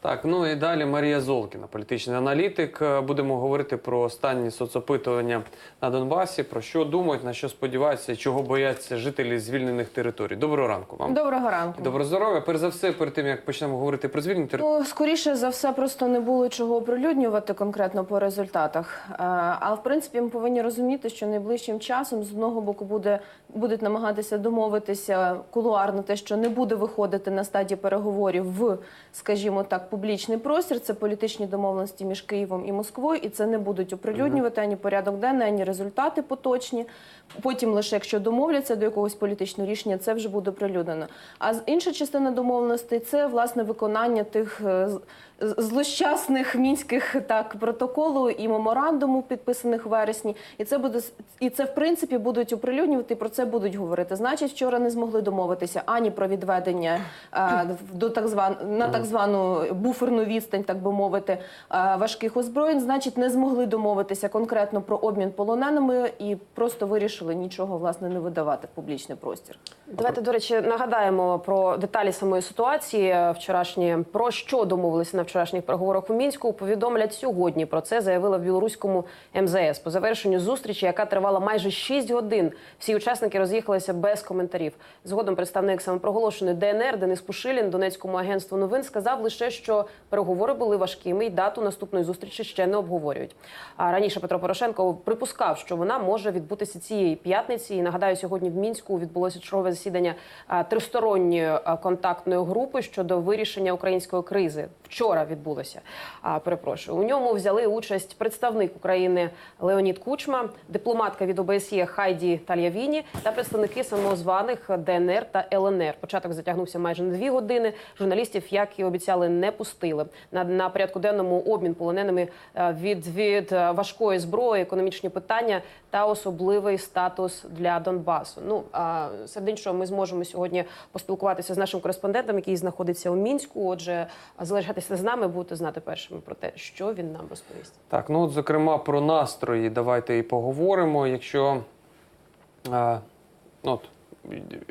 Так, ну і далі Марія Золкіна, політичний аналітик. Е, Будемо говорити про останні соцопитування на Донбасі. Про що думають, на що сподіваються, чого бояться жителі звільнених територій. Доброго ранку вам. Доброго ранку. Доброго здоров'я. Перш за все, перед тим як почнемо говорити про звільнені території. Ну, скоріше за все, просто не було чого оприлюднювати конкретно по результатах. Але в принципі ми повинні розуміти, що найближчим часом з одного боку буде будуть намагатися домовитися кулуарно, те, що не буде виходити на стадії переговорів в, скажімо так, публічний простір. Це політичні домовленості між Києвом і Москвою, і це не будуть оприлюднювати ані порядок денний, ані результати поточні. Потім, лише якщо домовляться до якогось політичного рішення, це вже буде оприлюднено. А інша частина домовленостей це власне виконання тих е, злощасних мінських так протоколу і меморандуму, підписаних в вересні. І це буде і це в принципі будуть оприлюднювати. Про це будуть говорити. Значить, вчора не змогли домовитися ані про відведення е, до так зван на так звану буферну відстань, так би мовити, е, важких озброєнь. Значить, не змогли домовитися конкретно про обмін полоненими і просто вирішили нічого власне не видавати в публічний простір. Давайте, до речі, нагадаємо про деталі самої ситуації вчорашні. Про що домовилися на вчорашніх переговорах у мінську. Повідомлять сьогодні. Про це заявила в білоруському МЗС по завершенню зустрічі, яка тривала майже 6 годин. Всі учасники роз'їхалися без коментарів. Згодом представник самопроголошеної ДНР Денис Пушилін Донецькому агентству новин сказав лише, що переговори були важкими, і дату наступної зустрічі ще не обговорюють. А раніше Петро Порошенко припускав, що вона може відбутися цієї п'ятниці. І нагадаю, сьогодні в мінську відбулося чергове засідання тристоронньої контактної групи щодо вирішення української кризи. Вчора відбулося. А, перепрошую. У ньому взяли участь представник України Леонід Кучма, дипломатка від ОБСЄ Хайді Тальявіні та представники самозваних ДНР та ЛНР. Початок затягнувся майже на дві години. Журналістів, як і обіцяли, не пустили. На, на порядку денному обмін полоненими від, від важкої зброї, економічні питання та особливий статус для Донбасу. Ну а серед іншого, ми зможемо сьогодні поспілкуватися з нашим кореспондентом, який знаходиться у мінську. Отже, залишайтеся з нами, будете знати першими про те, що він нам розповість. Так, ну от зокрема про настрої давайте і поговоримо. Якщо е, ну, от,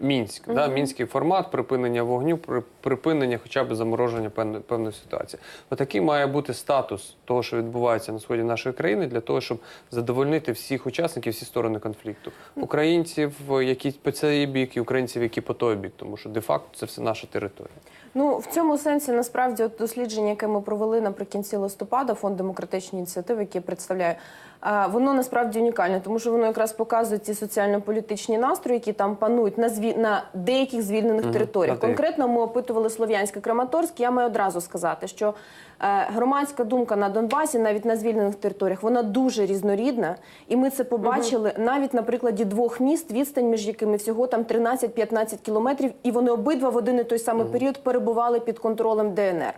Мінськ, да, мінський формат, припинення вогню, при- припинення хоча б замороження певної, певної ситуації. Отакий має бути статус того, що відбувається на сході нашої країни, для того, щоб задовольнити всіх учасників, всі сторони конфлікту. Українців, які по цей бік, і українців, які по той бік, тому що де-факто це все наша територія. Ну в цьому сенсі насправді от дослідження, яке ми провели наприкінці листопада, фонд демократичної ініціативи, який а, воно насправді унікальне, тому що воно якраз показує ці соціально-політичні настрої, які там панують на зві... на деяких звільнених територіях. Конкретно ми опитували Слов'янське Краматорськ. Я маю одразу сказати, що е, громадська думка на Донбасі, навіть на звільнених територіях, вона дуже різнорідна, і ми це побачили навіть на прикладі двох міст, відстань між якими всього там 13-15 кілометрів, і вони обидва в один і той самий період перебували під контролем ДНР.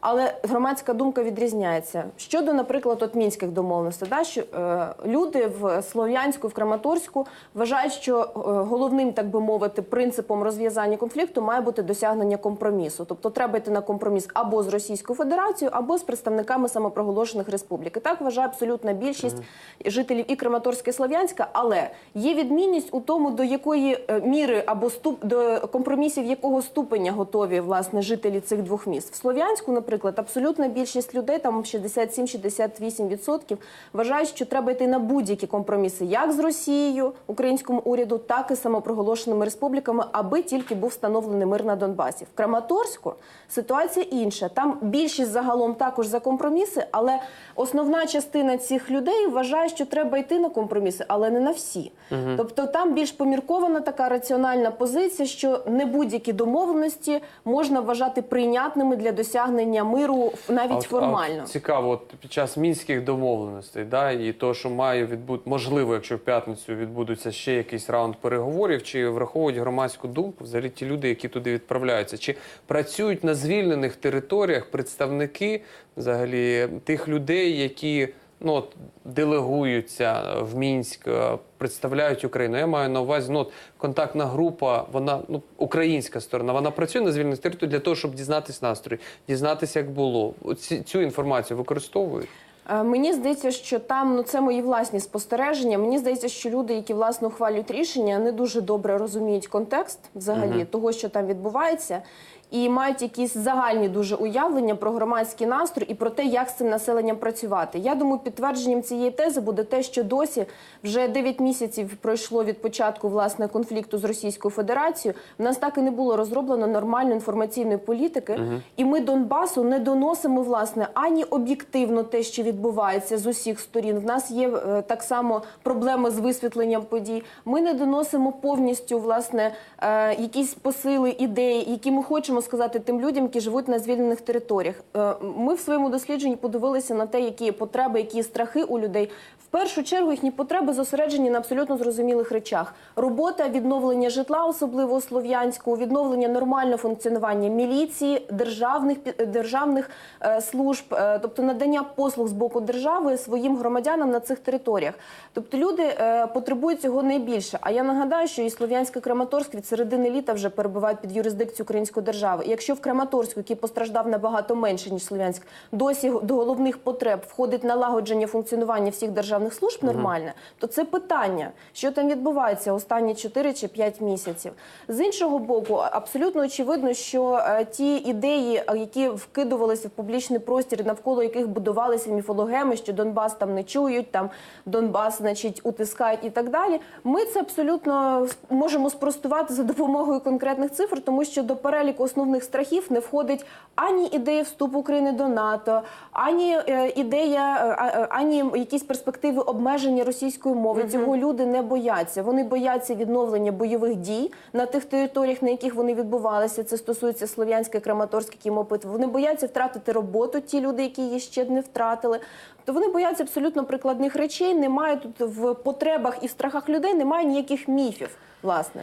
Але громадська думка відрізняється щодо, наприклад, от мінських домовленостей. Да, що е, люди в Слов'янську, в Краматорську вважають, що е, головним, так би мовити, принципом розв'язання конфлікту має бути досягнення компромісу. Тобто треба йти на компроміс або з Російською Федерацією, або з представниками самопроголошених республік. І так вважає абсолютна більшість жителів і Краматорська, і Слов'янська. Але є відмінність у тому, до якої е, міри або ступ до компромісів якого ступеня готові власне жителі цих двох міст. В Слов'янську, наприклад, абсолютна більшість людей, там 67-68%, вважають, що треба йти на будь-які компроміси, як з Росією, українському уряду, так і самопроголошеними республіками, аби тільки був встановлений мир на Донбасі. В Краматорську ситуація інша. Там більшість загалом також за компроміси, але основна частина цих людей вважає, що треба йти на компроміси, але не на всі. Тобто там більш поміркована така раціональна позиція, що не будь-які домовленості можна вважати прийнятними для досягнення миру навіть А формально. а цікаво, от під час мінських домовленостей, да, і то, що має відбути, можливо, якщо в п'ятницю відбудуться ще якийсь раунд переговорів, чи враховують громадську думку, взагалі ті люди, які туди відправляються, чи працюють на звільнених територіях представники взагалі тих людей, які ну, от, делегуються в Мінськ, е, представляють Україну. Я маю на увазі, ну, от, контактна група, вона ну, українська сторона, вона працює на звільнених територіях для того, щоб дізнатись настрої, дізнатися, як було. Ці, цю інформацію використовують. Е, Мені здається, що там ну це мої власні спостереження. Мені здається, що люди, які власне ухвалюють рішення, не дуже добре розуміють контекст взагалі того, що там відбувається. І мають якісь загальні дуже уявлення про громадський настрій і про те, як з цим населенням працювати. Я думаю, підтвердженням цієї тези буде те, що досі вже 9 місяців пройшло від початку власне конфлікту з Російською Федерацією. В нас так і не було розроблено нормальної інформаційної політики, і ми Донбасу не доносимо власне ані об'єктивно те, що відбувається з усіх сторін. В нас є е, так само проблеми з висвітленням подій. Ми не доносимо повністю власне е, якісь посили, ідеї, які ми хочемо сказати тим людям, які живуть на звільнених територіях. Е, Ми в своєму дослідженні подивилися на те, які потреби, які страхи у людей. Першу чергу їхні потреби зосереджені на абсолютно зрозумілих речах: робота, відновлення житла, особливо у Слов'янську, відновлення нормального функціонування міліції, державних державних е, служб, е, тобто надання послуг з боку держави своїм громадянам на цих територіях. Тобто люди е, потребують цього найбільше. А я нагадаю, що і Слов'янська Краматорськ від середини літа вже перебувають під юрисдикцією української держави. І якщо в Краматорську, який постраждав набагато менше ніж Слов'янськ, досі до головних потреб входить налагодження функціонування всіх державних служб нормальне, то це питання, що там відбувається останні 4 чи 5 місяців. З іншого боку, абсолютно очевидно, що е, ті ідеї, е, які вкидувалися в публічний простір, навколо яких будувалися міфологеми, що Донбас там не чують, там Донбас, значить, утискають і так далі. Ми це абсолютно можемо спростувати за допомогою конкретних цифр, тому що до переліку основних страхів не входить ані ідея вступу України до НАТО, ані е, ідея, ані якісь перспективи обмеження російської мови. Цього люди не бояться. Вони бояться відновлення бойових дій на тих територіях, на яких вони відбувалися. Це стосується Слов'янська, Краматорська, Кімопит. Вони бояться втратити роботу, ті люди, які її ще не втратили. То вони бояться абсолютно прикладних речей. Немає тут в потребах і страхах людей, немає ніяких міфів. Власне,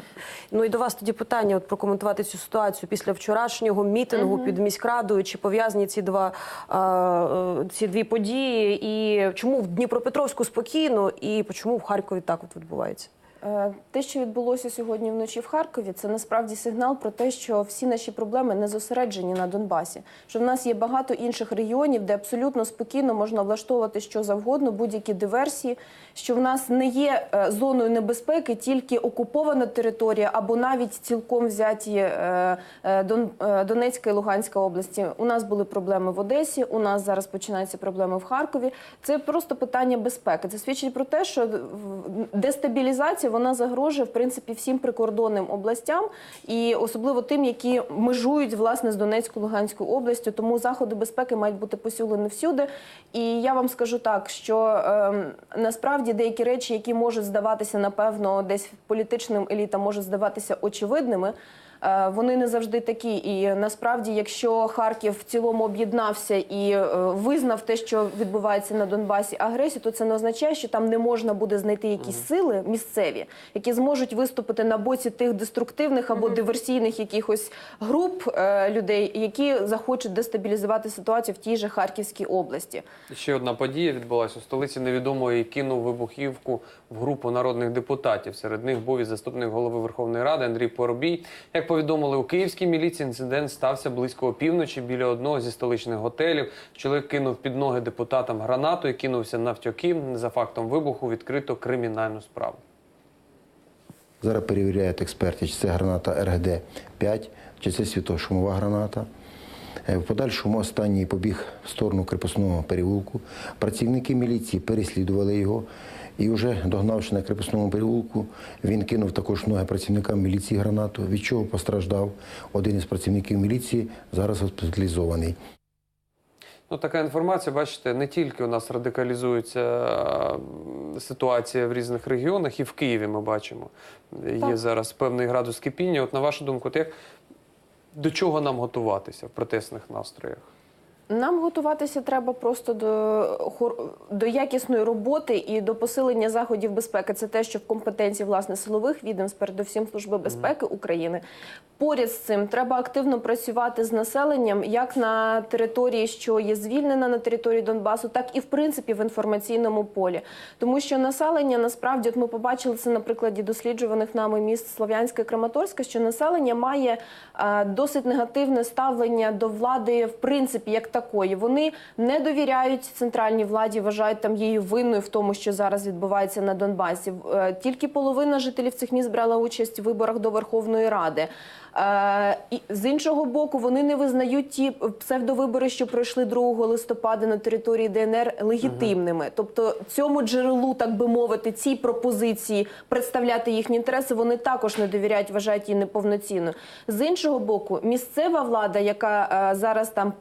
Ну і до вас тоді питання от прокоментувати цю ситуацію після вчорашнього мітингу під міськрадою. Чи пов'язані ці два е, е, ці дві події? І чому в Дніпропетровську спокійно, і чому в Харкові так от відбувається? Е, Те, що відбулося сьогодні вночі в Харкові, це насправді сигнал про те, що всі наші проблеми не зосереджені на Донбасі. Що в нас є багато інших регіонів, де абсолютно спокійно можна влаштовувати що завгодно, будь-які диверсії. Що в нас не є е, зоною небезпеки тільки окупована територія або навіть цілком взяті е, Дон- Донецька і Луганська області. У нас були проблеми в Одесі. У нас зараз починаються проблеми в Харкові. Це просто питання безпеки. Це свідчить про те, що дестабілізація вона загрожує в принципі всім прикордонним областям, і особливо тим, які межують власне з Донецькою Луганською областю. Тому заходи безпеки мають бути посілені всюди. І я вам скажу так, що е, насправді деякі речі, які можуть здаватися, напевно, десь політичним елітам можуть здаватися очевидними. Е, Вони не завжди такі, і насправді, якщо Харків в цілому об'єднався і е, визнав те, що відбувається на Донбасі агресію, то це не означає, що там не можна буде знайти якісь сили місцеві, які зможуть виступити на боці тих деструктивних або диверсійних якихось груп е, людей, які захочуть дестабілізувати ситуацію в тій же Харківській області. Ще одна подія відбулася у столиці. Невідомої кинув вибухівку в групу народних депутатів. Серед них був і заступник голови Верховної Ради Андрій Поробій. Як повідомили у київській міліції, інцидент стався близько опівночі біля одного зі столичних готелів. Чоловік кинув під ноги депутатам гранату і кинувся навтьоки. За фактом вибуху відкрито кримінальну справу. Зараз перевіряють експерти, чи це граната РГД-5, чи це світошумова граната. Е, В подальшому останній побіг в сторону крепосного переулку. Працівники міліції переслідували його. І вже догнавши на крепосному переулку, він кинув також ноги працівникам міліції гранату, від чого постраждав один із працівників міліції, зараз госпіталізований. Ну, така інформація, бачите, не тільки у нас радикалізується ситуація в різних регіонах, і в Києві ми бачимо. Є Так. зараз певний градус кипіння. От на вашу думку, от як до чого нам готуватися в протестних настроях? Нам готуватися треба просто до до якісної роботи і до посилення заходів безпеки. Це те, що в компетенції власне силових відомств, передусім служби безпеки України. Поряд з цим треба активно працювати з населенням, як на території, що є звільнена на території Донбасу, так і в принципі в інформаційному полі. Тому що населення насправді, от ми побачили це на прикладі досліджуваних нами міст Слов'янська і Краматорська, що населення має е, досить негативне ставлення до влади, в принципі, як такої. Вони не довіряють центральній владі, вважають там її винною в тому, що зараз відбувається на Донбасі. Е, Тільки половина жителів цих міст брала участь в виборах до Верховної Ради. Е, і з іншого боку, вони не визнають ті псевдовибори, що пройшли 2 листопада на території ДНР легітимними. Тобто цьому джерелу, так би мовити, цій пропозиції представляти їхні інтереси, вони також не довіряють, вважають її неповноцінною. З іншого боку, місцева влада, яка е, зараз там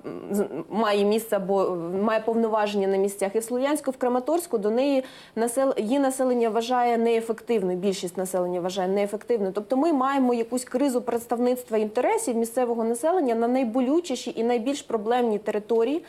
має місце або е, має повноваження на місцях, і в Слов'янську, в Краматорську до неї насел... її населення вважає неефективною. Більшість населення вважає неефективною. Тобто, ми маємо якусь кризу представництва інтересів місцевого населення на найболючіші і найбільш проблемні території.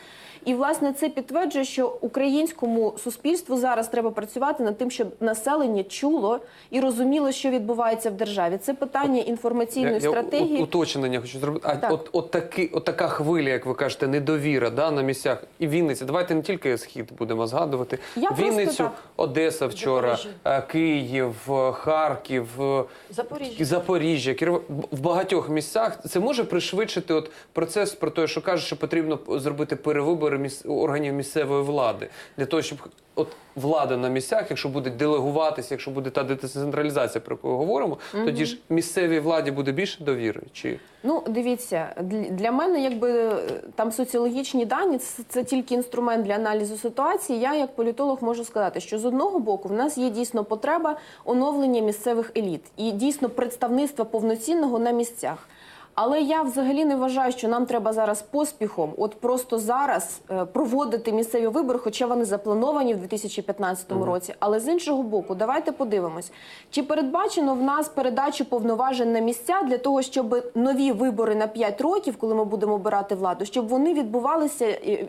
І власне це підтверджує, що українському суспільству зараз треба працювати над тим, щоб населення чуло і розуміло, що відбувається в державі. Це питання інформаційної Я- я стратегії. у- уточнення хочу зробити. А Так. от, от, таки, от така хвиля, як ви кажете, недовіра да, на місцях. І Вінниця. Давайте не тільки схід будемо згадувати. Я Вінницю, так. Одеса вчора, е, Київ, Харків, е, Запоріжжя. Запоріжжя, Кіров... в багатьох місцях це може пришвидшити от процес про те, що кажуть, що потрібно зробити перевибори міс... органів місцевої влади для того, щоб от влада на місцях, якщо буде делегуватися, якщо буде та децентралізація, про яку говоримо, тоді ж місцевій владі буде більше довіри. Чи Ну, дивіться, для- для мене, якби е, там соціологічні дані, це, це тільки інструмент для аналізу ситуації. Я, як політолог, можу сказати, що з одного боку в нас є дійсно потреба оновлення місцевих еліт і дійсно представництва повноцінного на місцях. Але я взагалі не вважаю, що нам треба зараз поспіхом, от просто зараз е, проводити місцеві вибори, хоча вони заплановані в 2015 році. Але з іншого боку, давайте подивимось, чи передбачено в нас передачу повноважень на місця для того, щоб нові вибори на 5 років, коли ми будемо обирати владу, щоб вони відбувалися, е,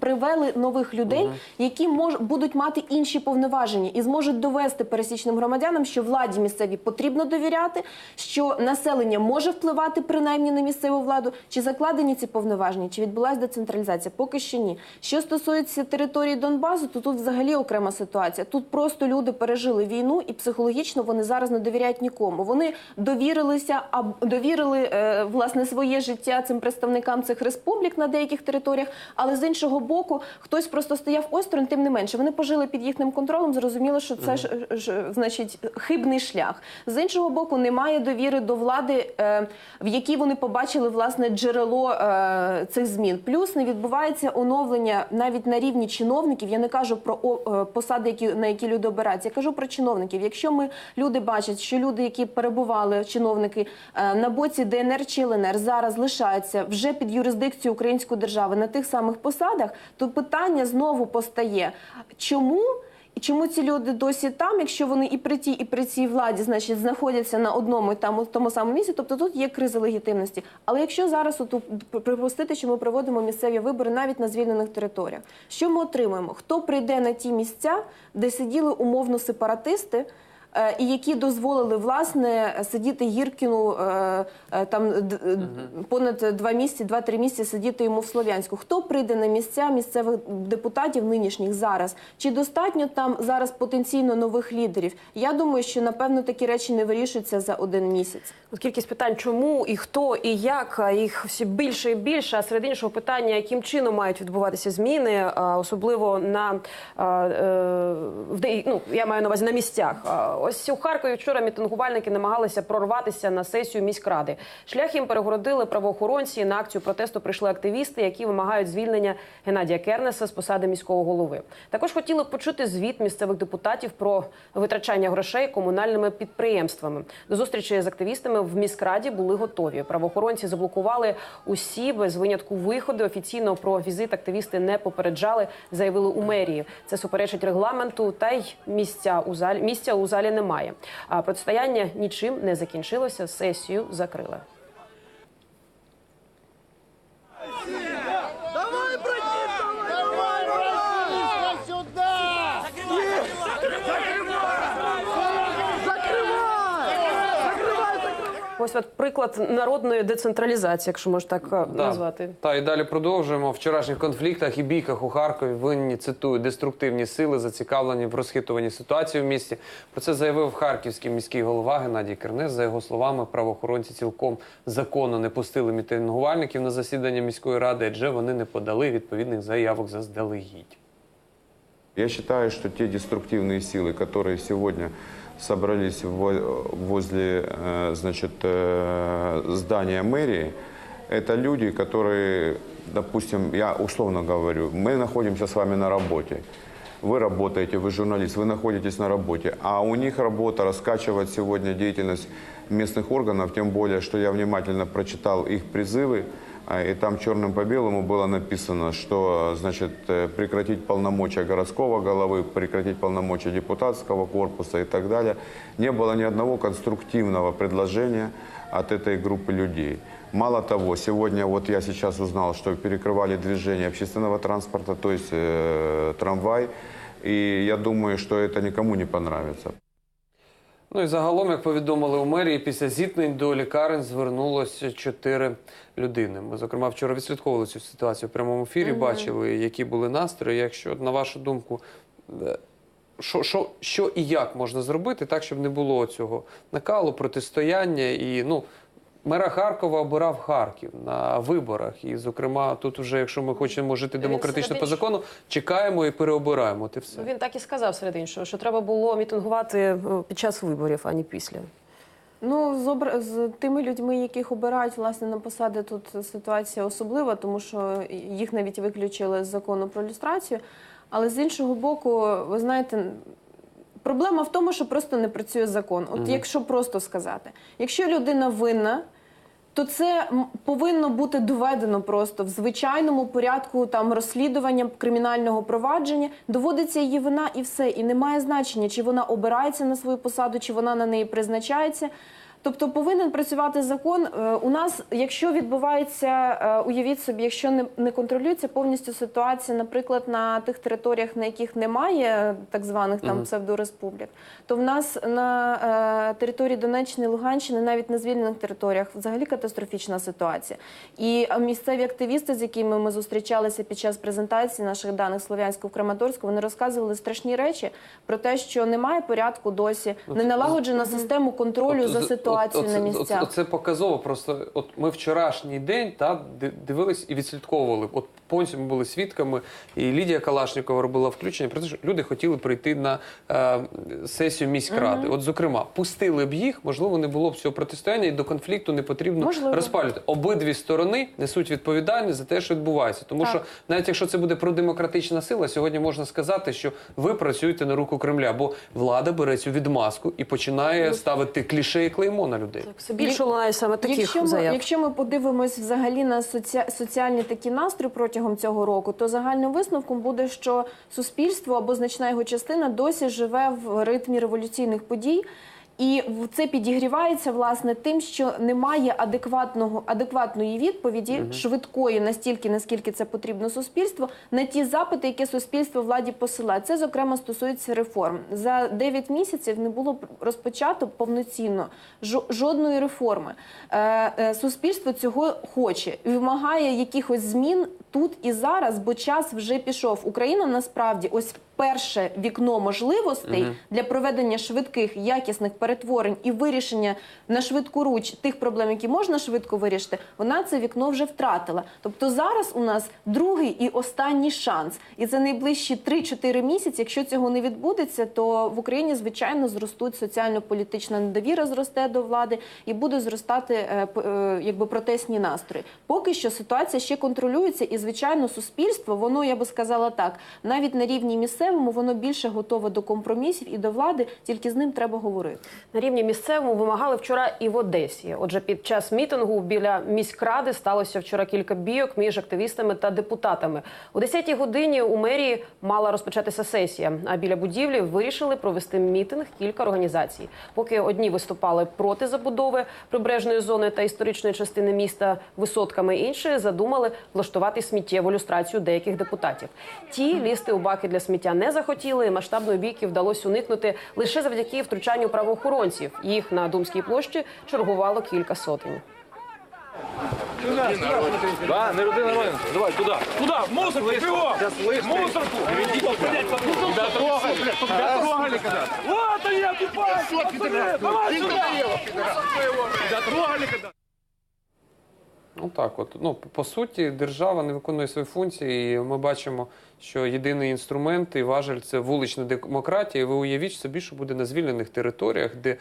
привели нових людей, які мож, будуть мати інші повноваження і зможуть довести пересічним громадянам, що владі місцевій потрібно довіряти, що населення може впливати принаймні на місцеву владу, чи закладені ці повноваження, чи відбулася децентралізація? Поки що ні. Що стосується території Донбасу, то тут взагалі окрема ситуація. Тут просто люди пережили війну, і психологічно вони зараз не довіряють нікому. Вони довірилися, а довірили е, власне своє життя цим представникам цих республік на деяких територіях. Але з іншого боку, хтось просто стояв осторонь, тим не менше. Вони пожили під їхнім контролем. Зрозуміло, що це ж, ж значить хибний шлях. З іншого боку, немає довіри до влади, е, в якій вони побачили власне джерело е, цих змін. Плюс не відбувається оновлення навіть на рівні чиновників. Я не кажу про о, е, посади, які на які люди обираються. Я кажу про чиновників. Якщо ми люди бачать, що люди, які перебували чиновники е, на боці ДНР чи ЛНР, зараз лишаються вже під юрисдикцією української держави на тих самих посадах, то питання знову постає: чому? Чому ці люди досі там, якщо вони і при тій, і при цій владі, значить, знаходяться на одному і там, тому самому місці, тобто тут є криза легітимності. Але якщо зараз от, припустити, що ми проводимо місцеві вибори навіть на звільнених територіях, що ми отримаємо? Хто прийде на ті місця, де сиділи умовно сепаратисти? Е, І які дозволили власне сидіти Гіркіну е, е, там понад два місяці, два-три місяці сидіти йому в Слов'янську. Хто прийде на місця місцевих депутатів нинішніх зараз? Чи достатньо там зараз потенційно нових лідерів? Я думаю, що напевно такі речі не вирішуються за один місяць. От кількість питань, чому і хто, і як їх все більше і більше. А серед іншого питання, яким чином мають відбуватися зміни, особливо на ну, я маю на увазі на місцях. Ось у Харкові вчора мітингувальники намагалися прорватися на сесію міськради. Шлях їм перегородили правоохоронці. На акцію протесту прийшли активісти, які вимагають звільнення Геннадія Кернеса з посади міського голови. Також хотіли почути звіт місцевих депутатів про витрачання грошей комунальними підприємствами. До зустрічі з активістами в міськраді були готові. Правоохоронці заблокували усі без винятку виходи. Офіційно про візит активісти не попереджали, заявили у мерії. Це суперечить регламенту, та й місця у залі місця у залі немає. А протистояння нічим не закінчилося. Сесію закрили. Давай, братишка! Давай, братишка, сюда! Закрывай! Закрывай! Ось от приклад народної децентралізації, якщо можна так е, назвати. Та і далі продовжуємо. В вчорашніх конфліктах і бійках у Харкові винні цитую деструктивні сили, зацікавлені в розхитуванні ситуації в місті. Про це заявив харківський міський голова Геннадій Кернес. За його словами, правоохоронці цілком законно не пустили мітингувальників на засідання міської ради, адже вони не подали відповідних заявок заздалегідь. Я считаю, что те деструктивные силы, которые сегодня собрались во- возле э, значит, э, здания мэрии. Это люди, которые, допустим, я условно говорю, мы находимся с вами на работе. Вы работаете, вы журналист, вы находитесь на работе, а у них работа раскачивать сегодня деятельность местных органов, тем более, что я внимательно прочитал их призывы, а, И там черным по белому было написано, что значит, э, прекратить полномочия городского головы, прекратить полномочия депутатского корпуса и так далее. Не было ни одного конструктивного предложения от этой группы людей. Мало того, сегодня вот я сейчас узнал, что перекрывали движение общественного транспорта, то есть э, трамвай, и я думаю, что это никому не понравится. Ну і загалом, як повідомили у мерії, після зіткнень до лікарень звернулося чотири людини. Ми, зокрема, вчора відслідковували цю ситуацію в прямому ефірі, бачили, які були настрої. Якщо, на вашу думку, е, що, що, що і як можна зробити так, щоб не було цього накалу, протистояння і ну. Мера Харкова обирав Харків на виборах. І, зокрема, тут вже, якщо ми хочемо жити демократично по закону, чекаємо і переобираємо. І все. Він так і сказав серед іншого, що треба було мітингувати е, під час виборів, а не після. Ну, з, обра- з тими людьми, яких обирають власне на посади, тут ситуація особлива, тому що їх навіть виключили з закону про люстрацію. Але з іншого боку, ви знаєте, проблема в тому, що просто не працює закон. От якщо просто сказати, якщо людина винна. То це повинно бути доведено просто в звичайному порядку там розслідування кримінального провадження. Доводиться її вина і все. І немає значення, чи вона обирається на свою посаду, чи вона на неї призначається. Тобто повинен працювати закон. Е, У нас, якщо відбувається, е, уявіть собі, якщо не, не контролюється повністю ситуація, наприклад, на тих територіях, на яких немає так званих там псевдореспублік, то в нас на е, території Донеччини, Луганщини, навіть на звільнених територіях, взагалі катастрофічна ситуація. І місцеві активісти, з якими ми зустрічалися під час презентації наших даних Слов'янську в Краматорську, вони розказували страшні речі про те, що немає порядку досі, не налагоджена система контролю за з- ситуацією от- на місцях. Це показово. Просто от ми вчорашній день та дивились і відслідковували. От повністю ми були свідками, і Лідія Калашнікова робила включення про те, що люди хотіли прийти на е, сесію міськради. От, зокрема, пустили б їх, можливо, не було б цього протистояння, і до конфлікту не потрібно Можливо. розпалювати. Обидві сторони несуть відповідальність за те, що відбувається. Тому Так. що навіть якщо це буде продемократична сила, сьогодні можна сказати, що ви працюєте на руку Кремля, бо влада бере цю відмазку і починає ставити кліше і клеймо на людей. Все більше лунає саме таких Якщо ми, заяв. якщо ми подивимось взагалі на соці... соціальні такі настрої протягом цього року, то загальним висновком буде, що суспільство або значна його частина досі живе в ритмі революційних подій. І в- це підігрівається власне тим, що немає адекватного адекватної відповіді швидкої настільки, наскільки це потрібно суспільству, на ті запити, які суспільство владі посилає. Це зокрема стосується реформ. За 9 місяців не було розпочато повноцінно жо- жодної реформи. Е, е, суспільство цього хоче вимагає якихось змін тут і зараз, бо час вже пішов. Україна насправді ось перше вікно можливостей для проведення швидких якісних перетворень і вирішення на швидку руч тих проблем, які можна швидко вирішити. Вона це вікно вже втратила. Тобто зараз у нас другий і останній шанс, і за найближчі 3-4 місяці, якщо цього не відбудеться, то в Україні звичайно зростуть соціально-політична недовіра зросте до влади і буде зростати е, е, якби протестні настрої. Поки що ситуація ще контролюється, і звичайно, суспільство, воно я би сказала так, навіть на рівні місцевому, воно більше готове до компромісів і до влади, тільки з ним треба говорити. На рівні місцевому вимагали вчора і в Одесі. Отже, під час мітингу біля міськради сталося вчора кілька бійок між активістами та депутатами. О 10-й годині у мерії мала розпочатися сесія. А біля будівлі вирішили провести мітинг кілька організацій. Поки одні виступали проти забудови прибережної зони та історичної частини міста висотками, інші задумали влаштувати сміттєву люстрацію деяких депутатів. Ті лізти у баки для сміття не захотіли. Масштабної бійки вдалося уникнути лише завдяки втручанню правоохоронців. Їх на Думській площі чергувало кілька сотень. Да, не роди нормально. Давай, туда. Туда, в мусорку, бегом! Мусорку! Тебя трогали, тебя трогали когда? Вот они оккупанты! Давай сюда! Тебя трогали когда? Ну так, от ну по суті, держава не виконує свої функції. І ми бачимо, що єдиний інструмент і важель це вулична демократія. Ви уявіть собі, що буде на звільнених територіях, де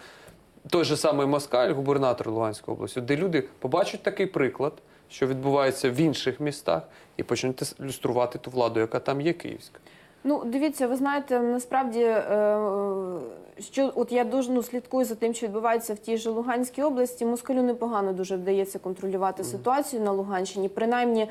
той же самий Москаль, губернатор Луганської області, де люди побачать такий приклад, що відбувається в інших містах, і почнуть люструвати ту владу, яка там є київська. Ну, дивіться, ви знаєте, насправді, е, що от я дуже ну, слідкую за тим, що відбувається в тій же Луганській області. Москалю непогано дуже вдається контролювати ситуацію на Луганщині. Принаймні,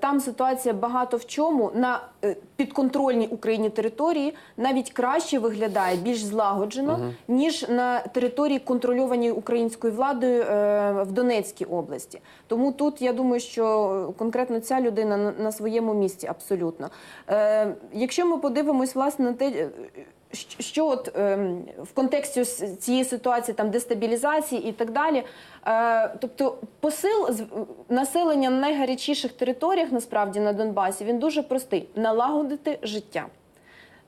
там ситуація багато в чому на е, підконтрольній Україні території навіть краще виглядає, більш злагоджено, ніж на території контрольованій українською владою е, в Донецькій області. Тому тут я думаю, що конкретно ця людина на, своєму місці абсолютно. Е, якщо ми подивимось власне на те. Що от ем, в контексті цієї ситуації там дестабілізації і так далі, е, тобто посил з- населення на найгарячіших територіях, насправді на Донбасі, він дуже простий: налагодити життя.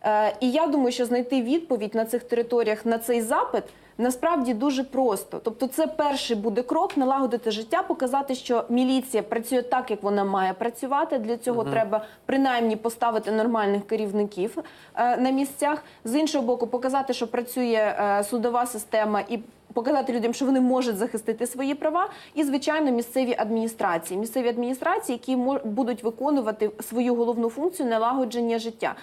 Е, і я думаю, що знайти відповідь на цих територіях на цей запит насправді дуже просто. Тобто, це перший буде крок налагодити життя, показати, що міліція працює так, як вона має працювати. Для цього треба принаймні поставити нормальних керівників е, на місцях. З іншого боку, показати, що працює е, судова система і. Показати людям, що вони можуть захистити свої права, і звичайно, місцеві адміністрації, місцеві адміністрації, які будуть виконувати свою головну функцію налагодження життя.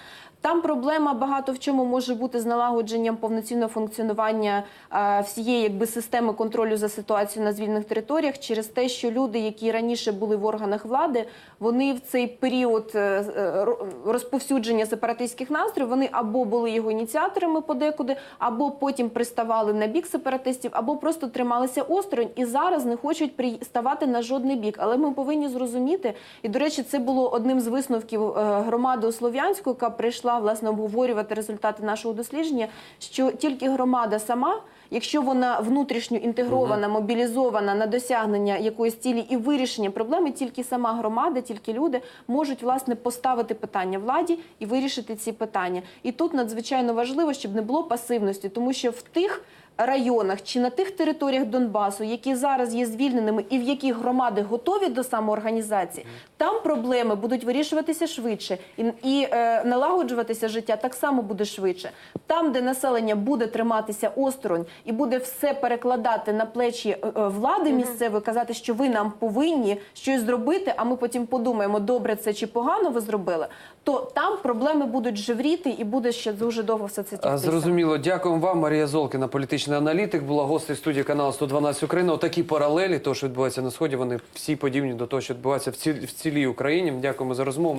Там проблема багато в чому може бути з налагодженням повноцінного функціонування е, всієї якби системи контролю за ситуацією на звільнених територіях через те, що люди, які раніше були в органах влади, вони в цей період е, е, ро- розповсюдження сепаратистських настроїв, вони або були його ініціаторами подекуди, або потім приставали на бік сепаратистів, або просто трималися осторонь і зараз не хочуть приставати на жодний бік. Але ми повинні зрозуміти, і до речі, це було одним з висновків громади у Слов'янську, яка прийшла власне обговорювати результати нашого дослідження. Що тільки громада сама, якщо вона внутрішньо інтегрована, мобілізована на досягнення якоїсь цілі і вирішення проблеми, тільки сама громада, тільки люди можуть власне поставити питання владі і вирішити ці питання. І тут надзвичайно важливо, щоб не було пасивності, тому що в тих районах чи на тих територіях Донбасу, які зараз є звільненими, і в яких громади готові до самоорганізації, там проблеми будуть вирішуватися швидше, і, і е, налагоджуватися життя так само буде швидше. Там, де населення буде триматися осторонь і буде все перекладати на плечі е, е, влади місцевої, казати, що ви нам повинні щось зробити, а ми потім подумаємо, добре це чи погано ви зробили, то там проблеми будуть живріти і буде ще дуже довго все це тягтися. Зрозуміло, дякуємо вам. Марія Золкіна, політичний аналітик, була гостею студії каналу 112 Україна. Отакі паралелі, то що відбувається на сході, вони всі подібні до того, що відбувається в ці- в цілій Україні. Дякуємо за розмову.